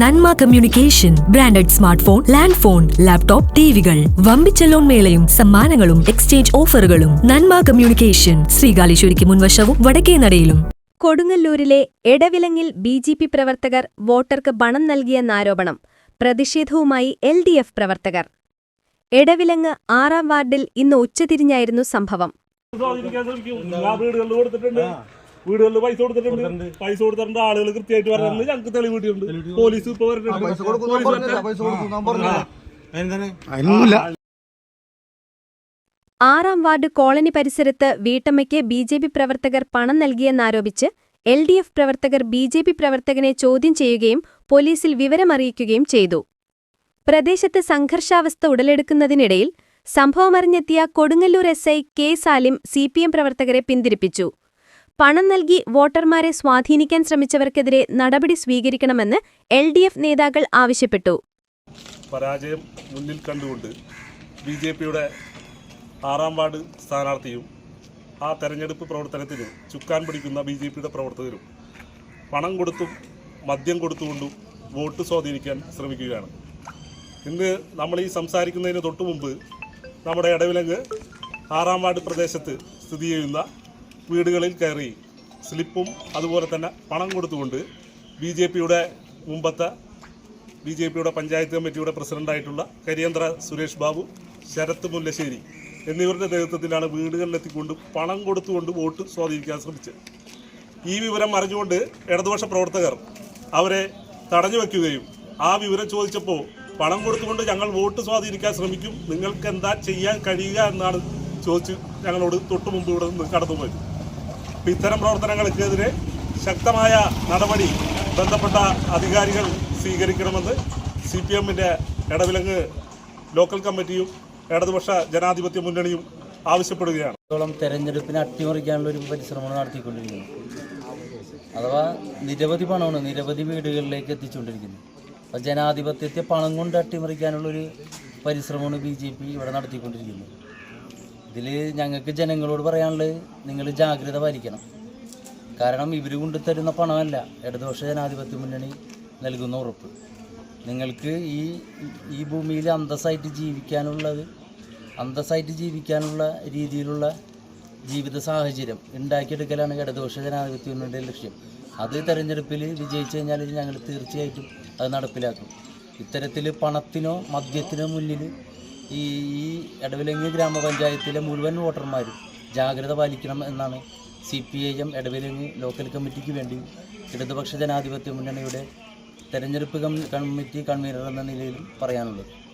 നന്മ communication branded smart phone land phone laptop ടിവികൾ. വമ്പിച്ച loan മേളയും സമ്മാനങ്ങളും എക്സ്ചേഞ്ച് ഓഫറുകളും. നന്മ കമ്മ്യൂണിക്കേഷൻ ശ്രീകാലേശ്വരിക്ക് മുൻവശവും വടക്കേ നടയിലും. കൊടുങ്ങല്ലൂരിലെ എടവിലങ്ങിൽ ബി ജെ പി പ്രവർത്തകർ വോട്ടർക്ക് പണം നൽകിയെന്നാരോപണം. പ്രതിഷേധവുമായി എൽ ഡി എഫ് പ്രവർത്തകർ. എടവിലങ്ങ് ആറാം വാർഡിൽ ഇന്ന് ഉച്ചതിരിഞ്ഞായിരുന്നു സംഭവം. വീടുകളിൽ പൈസ കൊടുത്തിട്ടുണ്ട്. പൈസ കൊടുത്തിട്ടുണ്ട്. ആളുകൾ കൃത്യമായിട്ട് പറഞ്ഞിട്ടുണ്ട്. ഞങ്ങൾക്ക് തെളിവ് കിട്ടിയിട്ടുണ്ട് പോലീസ് ഇപ്പൊ. അതിനൊന്നുമില്ല ആറാം വാർഡ് കോളനി പരിസരത്ത് വീട്ടമ്മയ്ക്ക് ബി ജെ പി പ്രവർത്തകർ പണം നൽകിയെന്നാരോപിച്ച് എൽ ഡി എഫ് പ്രവർത്തകർ ബി ജെ പി പ്രവർത്തകനെ ചോദ്യം ചെയ്യുകയും പോലീസിൽ വിവരമറിയിക്കുകയും ചെയ്തു. പ്രദേശത്ത് സംഘർഷാവസ്ഥ ഉടലെടുക്കുന്നതിനിടയിൽ സംഭവമറിഞ്ഞെത്തിയ Kodungallur S I K Salim C P M പ്രവർത്തകരെ പിന്തിരിപ്പിച്ചു. പണം നൽകി വോട്ടർമാരെ സ്വാധീനിക്കാൻ ശ്രമിച്ചവർക്കെതിരെ നടപടി സ്വീകരിക്കണമെന്ന് എൽ ഡി എഫ് നേതാക്കൾ ആവശ്യപ്പെട്ടു. പരാജയം മുന്നിൽ കണ്ടുകൊണ്ട് ബി ജെ പിയുടെ ആറാം വാർഡ് സ്ഥാനാർത്ഥിയും ആ തെരഞ്ഞെടുപ്പ് പ്രവർത്തനത്തിന് ചുക്കാൻ പിടിക്കുന്ന ബി ജെ പിയുടെ പ്രവർത്തകരും പണം കൊടുത്തും മദ്യം കൊടുത്തുകൊണ്ടും വോട്ട് സ്വാധീനിക്കാൻ ശ്രമിക്കുകയാണ്. ഇന്ന് നമ്മൾ ഈ സംസാരിക്കുന്നതിന് തൊട്ടു മുമ്പ് നമ്മുടെ ഇടവിലങ്ങ് ആറാം വാർഡ് പ്രദേശത്ത് സ്ഥിതി ചെയ്യുന്ന വീടുകളിൽ കയറി സ്ലിപ്പും അതുപോലെ തന്നെ പണം കൊടുത്തുകൊണ്ട് ബി ജെ പിയുടെ മുമ്പത്തെ ബി ജെ പിയുടെ പഞ്ചായത്ത് കമ്മിറ്റിയുടെ പ്രസിഡന്റായിട്ടുള്ള കരിയന്ത്ര സുരേഷ് ബാബു ശരത് മുല്ലശ്ശേരി എന്നിവരുടെ നേതൃത്വത്തിലാണ് വീടുകളിലെത്തിക്കൊണ്ട് പണം കൊടുത്തുകൊണ്ട് വോട്ട് സ്വാധീനിക്കാൻ ശ്രമിച്ചത്. ഈ വിവരം അറിഞ്ഞുകൊണ്ട് ഇടതുപക്ഷ പ്രവർത്തകർ അവരെ തടഞ്ഞു വയ്ക്കുകയും ആ വിവരം ചോദിച്ചപ്പോൾ പണം കൊടുത്തുകൊണ്ട് ഞങ്ങൾ വോട്ട് സ്വാധീനിക്കാൻ ശ്രമിക്കും നിങ്ങൾക്ക് എന്താ ചെയ്യാൻ കഴിയുക എന്നാണ് ചോദിച്ച് ഞങ്ങളോട് തൊട്ടു മുമ്പ് ഇവിടെ നിന്ന് കടന്നുപോയത്. അപ്പം ഇത്തരം പ്രവർത്തനങ്ങൾക്കെതിരെ ശക്തമായ നടപടി ബന്ധപ്പെട്ട അധികാരികൾ സ്വീകരിക്കണമെന്ന് സി പി എമ്മിന്റെ ഇടവിലങ്ങ് ലോക്കൽ കമ്മിറ്റിയും ഇടതുപക്ഷ ജനാധിപത്യ മുന്നണിയും ആവശ്യപ്പെടുകയാണ്. തെരഞ്ഞെടുപ്പിനെ അട്ടിമറിക്കാനുള്ള ഒരു പരിശ്രമമാണ് നടത്തിക്കൊണ്ടിരിക്കുന്നത് അഥവാ നിരവധി പണമാണ് നിരവധി വീടുകളിലേക്ക് എത്തിച്ചുകൊണ്ടിരിക്കുന്നത് അപ്പോൾ ജനാധിപത്യത്തെ പണം കൊണ്ട് അട്ടിമറിക്കാനുള്ളൊരു പരിശ്രമമാണ് ബി ജെ പി ഇവിടെ നടത്തിക്കൊണ്ടിരിക്കുന്നത്. ഇതിൽ ഞങ്ങൾക്ക് ജനങ്ങളോട് പറയാനുള്ളത് നിങ്ങൾ ജാഗ്രത പാലിക്കണം. കാരണം ഇവർ കൊണ്ടുതരുന്ന പണമല്ല ഇടതുപക്ഷ ജനാധിപത്യ മുന്നണി നൽകുന്ന ഉറപ്പ്. നിങ്ങൾക്ക് ഈ ഈ ഭൂമിയിൽ അന്തസ്സായിട്ട് ജീവിക്കാനുള്ളത് അന്തസ്സായിട്ട് ജീവിക്കാനുള്ള രീതിയിലുള്ള ജീവിത സാഹചര്യം ഉണ്ടാക്കിയെടുക്കലാണ് ഇടതുപക്ഷ ജനാധിപത്യ മുന്നണിയുടെ ലക്ഷ്യം. അത് തെരഞ്ഞെടുപ്പിൽ വിജയിച്ചു കഴിഞ്ഞാൽ ഞങ്ങൾ തീർച്ചയായിട്ടും അത് നടപ്പിലാക്കും. ഇത്തരത്തിൽ പണത്തിനോ മദ്യത്തിനോ മുന്നിൽ ഈ ഈ എടവിലങ്ങ് ഗ്രാമപഞ്ചായത്തിലെ മുഴുവൻ വോട്ടർമാരും ജാഗ്രത പാലിക്കണം എന്നാണ് C P I M Edavilangu local കമ്മിറ്റിക്ക് വേണ്ടി ഇടതുപക്ഷ ജനാധിപത്യ മുന്നണിയുടെ തെരഞ്ഞെടുപ്പ് കമ്മിറ്റി കൺവീനർ എന്ന നിലയിലും പറയാനുള്ളത്.